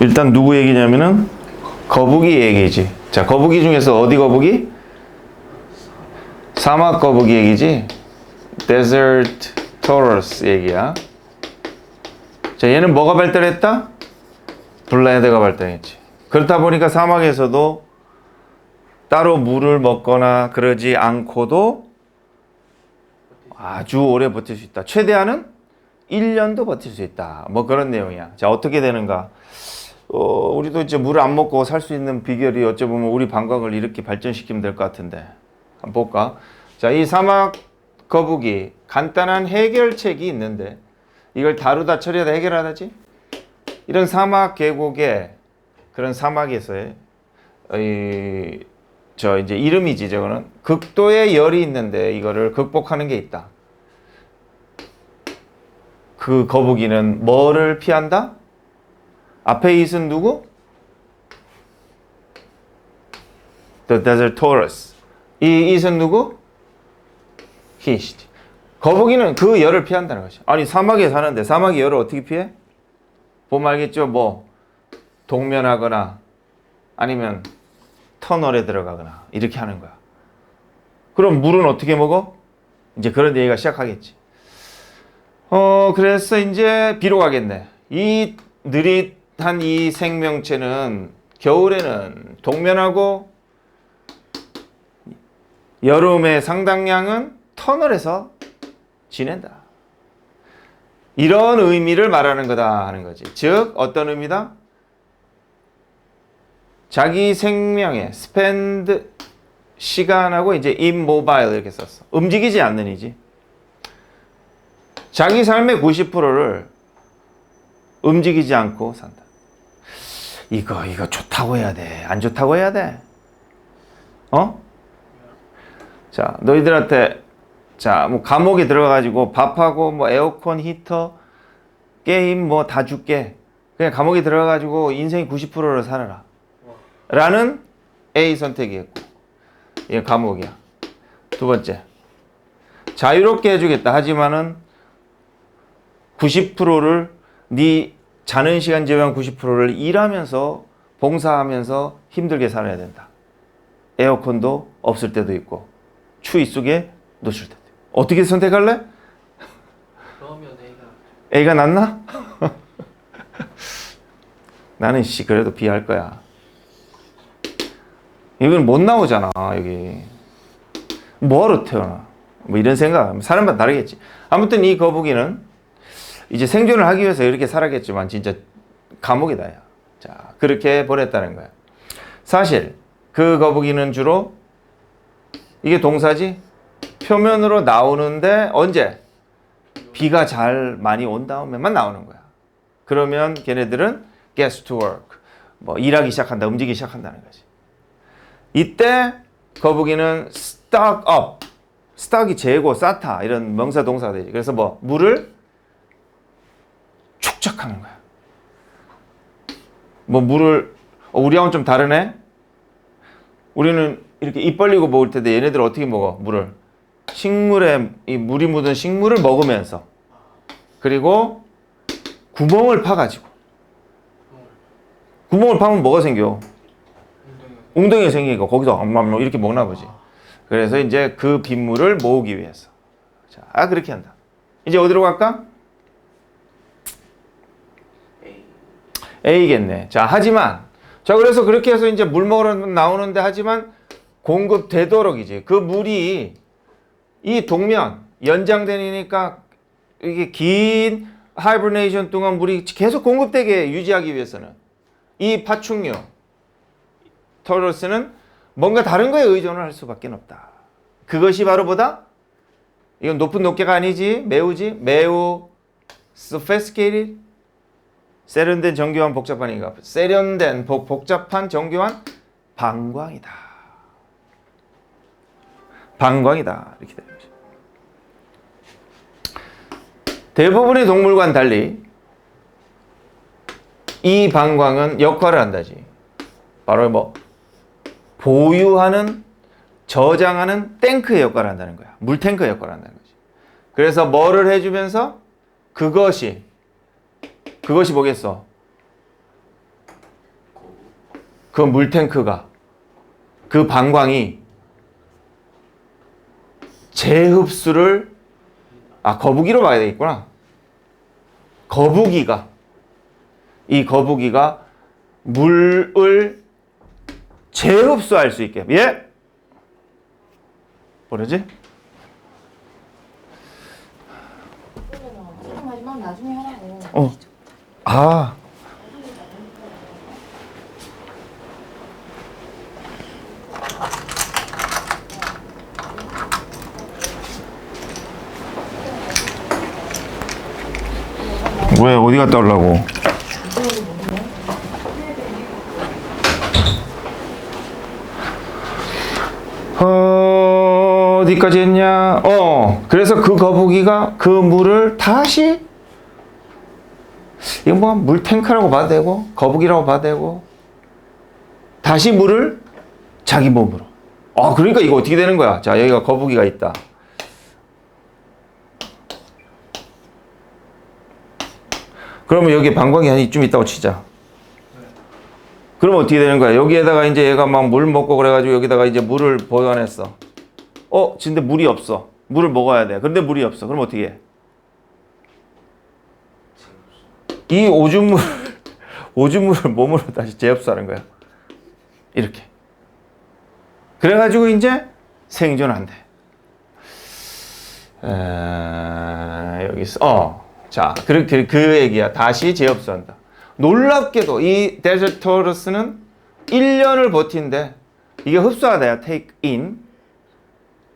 일단 누구 얘기냐면은 거북이 얘기지. 자, 거북이 중에서 어디 거북이? 사막 거북이 얘기지. Desert Taurus 얘기야. 자, 얘는 뭐가 발달했다? 블레드가 발달했지. 그렇다 보니까 사막에서도 따로 물을 먹거나 그러지 않고도 아주 오래 버틸 수 있다. 최대한은 1년도 버틸 수 있다. 뭐 그런 내용이야. 자, 어떻게 되는가? 어, 우리도 이제 물을 안 먹고 살 수 있는 비결이 어찌 보면 우리 방광을 이렇게 발전시키면 될 것 같은데. 한번 볼까? 자, 이 사막 거북이 간단한 해결책이 있는데 이걸 다루다 처리하다 해결하다지? 이런 사막 계곡에 그런 사막에서의 이, 저 이제 이름이지 저거는 극도의 열이 있는데 이거를 극복하는 게 있다. 그 거북이는 뭐를 피한다? 앞에 있은 누구? The Desert Taurus. 이 it은 누구? He. 거북이는 그 열을 피한다는 것이. 아니 사막에 사는데 사막의 열을 어떻게 피해? 보면 알겠죠? 뭐 동면하거나 아니면 터널에 들어가거나 이렇게 하는 거야. 그럼 물은 어떻게 먹어? 이제 그런 얘기가 시작하겠지. 어, 그래서 이제 비로 가겠네. 이 느릿 한 이 생명체는 겨울에는 동면하고 여름에 상당량은 터널에서 지낸다. 이런 의미를 말하는 거다 하는 거지. 즉, 어떤 의미다? 자기 생명의 spend 시간하고 이제 immobile 이렇게 썼어. 움직이지 않는 이지. 자기 삶의 90%를 움직이지 않고 산다. 이거 이거 좋다고 해야 돼. 안 좋다고 해야 돼. 어? 자, 너희들한테 자, 뭐 감옥에 들어가 가지고 밥하고 뭐 에어컨, 히터, 게임 뭐 다 줄게. 그냥 감옥에 들어가 가지고 인생 90%를 살아라. 라는 A 선택이었고. 이게 감옥이야. 두 번째. 자유롭게 해주겠다. 하지만은 90%를 네 자는 시간 제외한 90%를 일하면서 봉사하면서 힘들게 살아야 된다. 에어컨도 없을 때도 있고 추위 속에 노출 때도 있고. 어떻게 선택할래? 그러면 애가 A가 낫나? 나는 씨 그래도 B 할 거야. 이건 못 나오잖아 여기. 뭐하러 태어나? 뭐 이런 생각. 사람마다 다르겠지. 아무튼 이 거북이는 이제 생존을 하기 위해서 이렇게 살았겠지만 진짜 감옥이다. 야. 자 그렇게 보냈다는 거야. 사실 그 거북이는 주로 이게 동사지 표면으로 나오는데 언제 비가 잘 많이 온 다음에만 나오는 거야. 그러면 걔네들은 gets to work 뭐 일하기 시작한다, 움직이기 시작한다는 거지. 이때 거북이는 stock up, stock이 재고, 쌓다 이런 명사 동사가 되지. 그래서 뭐 물을 축적하는 거야. 뭐 물을 어, 우리하고는 좀 다르네. 우리는 이렇게 입 벌리고 먹을 텐데 얘네들 어떻게 먹어 물을? 식물에 이 물이 묻은 식물을 먹으면서 그리고 구멍을 파가지고 구멍을 파면 뭐가 생겨? 웅덩이가 생기니까 거기서 엄마 이렇게 먹나 보지. 그래서 이제 그 빗물을 모으기 위해서. 자, 아 그렇게 한다. 이제 어디로 갈까? A겠네. 자, 하지만 자 그래서 그렇게 해서 이제 물 먹으러 나오는데 하지만 공급되도록이지. 그 물이 이 동면 연장되니까 이게 긴 하이버네이션 동안 물이 계속 공급되게 유지하기 위해서는 이 파충류 터러스는 뭔가 다른 거에 의존을 할 수밖에 없다. 그것이 바로 보다 이건 높은 높게가 아니지 매우지 매우 sophisticated 세련된 정교한 복잡한 인가 세련된 복, 복잡한 정교한 방광이다. 방광이다 이렇게 되는 거죠. 대부분의 동물과는 달리 이 방광은 역할을 한다지. 바로 뭐 보유하는 저장하는 탱크의 역할을 한다는 거야. 물탱크 역할을 한다는 거지. 그래서 뭐를 해주면서 그것이 그것이 뭐겠어? 그 물탱크가 그 방광이 재흡수를 아 거북이로 봐야 되겠구나. 거북이가 이 거북이가 물을 재흡수할 수 있게 예 뭐라지? 어. 아. 왜 어디 갔다 오려고? 어, 어디까지 했냐? 어, 그래서 그 거북이가 그 물을 다시 이거 뭐 물탱크라고 봐도 되고 거북이라고 봐도 되고 다시 물을 자기 몸으로. 아 그러니까 이거 어떻게 되는 거야? 자 여기가 거북이가 있다. 그러면 여기 방광이 한 이쯤 있다고 치자. 그러면 어떻게 되는 거야? 여기에다가 이제 얘가 막 물 먹고 그래가지고 여기다가 이제 물을 보관했어. 어, 근데 물이 없어. 물을 먹어야 돼. 근데 물이 없어. 그럼 어떻게 해? 이 오줌물 오줌물을 몸으로 다시 재흡수하는 거야. 이렇게. 그래가지고 이제 생존한대. 에, 여기 있어. 어. 자, 그, 그, 그 얘기야. 다시 재흡수한다. 놀랍게도 이 데저토르스는 1년을 버틴대. 이게 흡수하다야. take in.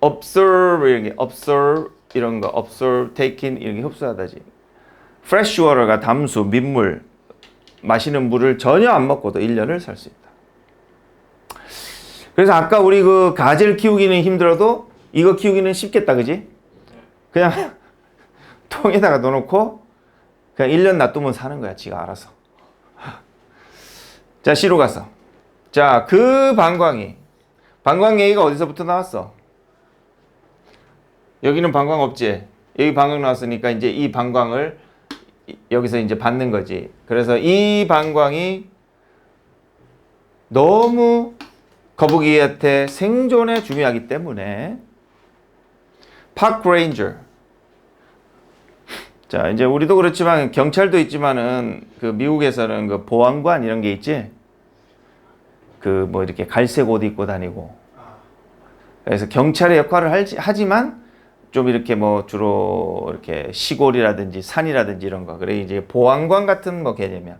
observe 이런 게 observe 이런 거 observe, take in 이런 게 흡수하다지. Water가 담수, 민물, 마시는 물을 전혀 안 먹고도 1년을 살 수 있다. 그래서 아까 우리 그 가지를 키우기는 힘들어도 이거 키우기는 쉽겠다, 그지? 그냥 통에다가 넣어놓고 그냥 1년 놔두면 사는 거야, 지가 알아서. 자, C로 갔어. 자, 그 방광이 방광 얘기가 어디서부터 나왔어? 여기는 방광 없지. 여기 방광 나왔으니까 이제 이 방광을 이- 여기서 이제 받는 거지. 그래서 이 방광이 너무 거북이한테 생존에 중요하기 때문에 파크 레인저 자 이제 우리도 그렇지만 경찰도 있지만은 그 미국에서는 그 보안관 이런 게 있지? 그 뭐 이렇게 갈색 옷 입고 다니고. 그래서 경찰의 역할을 하지만 좀 이렇게 뭐 주로 이렇게 시골이라든지 산이라든지 이런 거 그래 이제 보안관 같은 뭐 개념이야.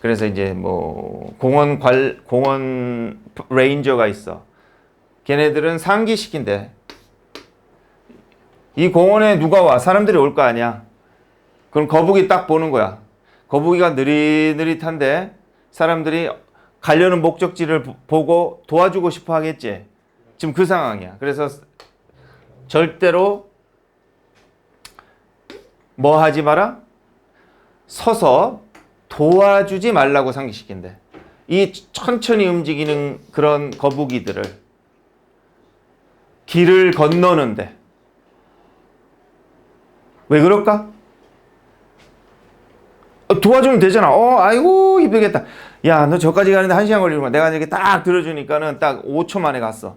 그래서 이제 뭐 공원 관 공원 레인저가 있어. 걔네들은 상기시킨대. 이 공원에 누가 와? 사람들이 올 거 아니야. 그럼 거북이 딱 보는 거야. 거북이가 느릿느릿한데 사람들이 가려는 목적지를 보- 보고 도와주고 싶어 하겠지. 지금 그 상황이야. 그래서 절대로 뭐 하지 마라? 서서 도와주지 말라고 상기시킨대. 이 천천히 움직이는 그런 거북이들을 길을 건너는데 왜 그럴까? 어, 도와주면 되잖아. 어, 아이고, 힘들겠다. 야, 너 저까지 가는데 한 시간 걸리구만. 내가 이렇게 딱 들어주니까는 딱 5초 만에 갔어.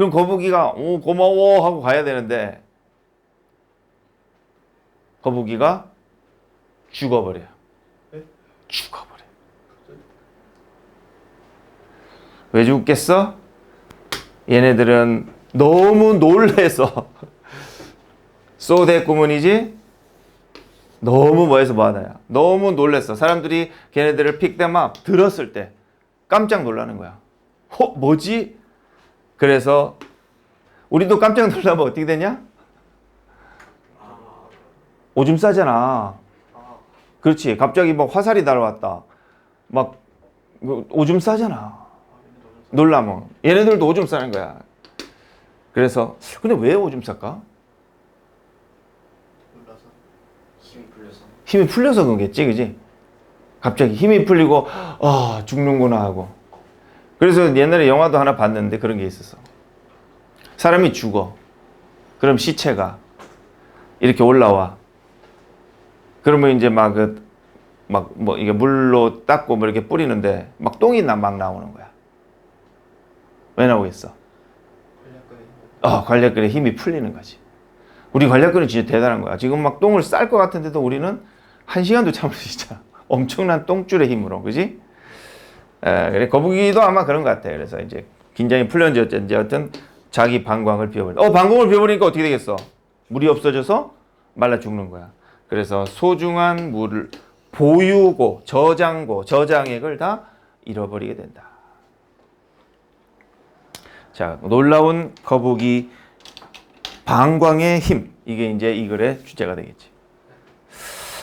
그럼 거북이가, 오, 고마워 하고 가야 되는데, 거북이가 죽어버려요. 네? 죽어버려. 왜 죽겠어? 얘네들은 너무 놀래서 쏘대꾸문이지 너무 뭐해서 뭐하나요? 너무 놀랬어. 사람들이 걔네들을 픽them 들었을 때 깜짝 놀라는 거야. 어, 뭐지? 그래서 우리도 깜짝 놀라면 어떻게 되냐? 오줌 싸잖아. 그렇지. 갑자기 막 화살이 날아왔다. 막그 오줌 싸잖아. 놀라면 얘네들도 오줌 싸는 거야. 그래서 근데 왜 오줌 쌀까? 힘이 풀려서 힘이 풀려서 그러겠지, 그지? 갑자기 힘이 풀리고 아 죽는구나 하고. 그래서 옛날에 영화도 하나 봤는데 그런 게 있었어. 사람이 죽어. 그럼 시체가 이렇게 올라와. 그러면 이제 막 그 막 뭐 이게 물로 닦고 뭐 이렇게 뿌리는데 막 똥이 나- 막 나오는 거야. 왜 나오겠어? 어, 관략근에 힘이 풀리는 거지. 우리 관략근은 진짜 대단한 거야. 지금 막 똥을 쌀 것 같은데도 우리는 한 시간도 참을 수 있잖아. 엄청난 똥줄의 힘으로, 그지? 에, 그래 거북이도 아마 그런 것 같아. 그래서 이제 긴장이 풀렸는지 어쩐지 자기 방광을 비워버린다. 어, 방광을 비워버리니까 어떻게 되겠어? 물이 없어져서 말라 죽는 거야. 그래서 소중한 물을 보유고, 저장고, 저장액을 다 잃어버리게 된다. 자, 놀라운 거북이 방광의 힘. 이게 이제 이 글의 주제가 되겠지.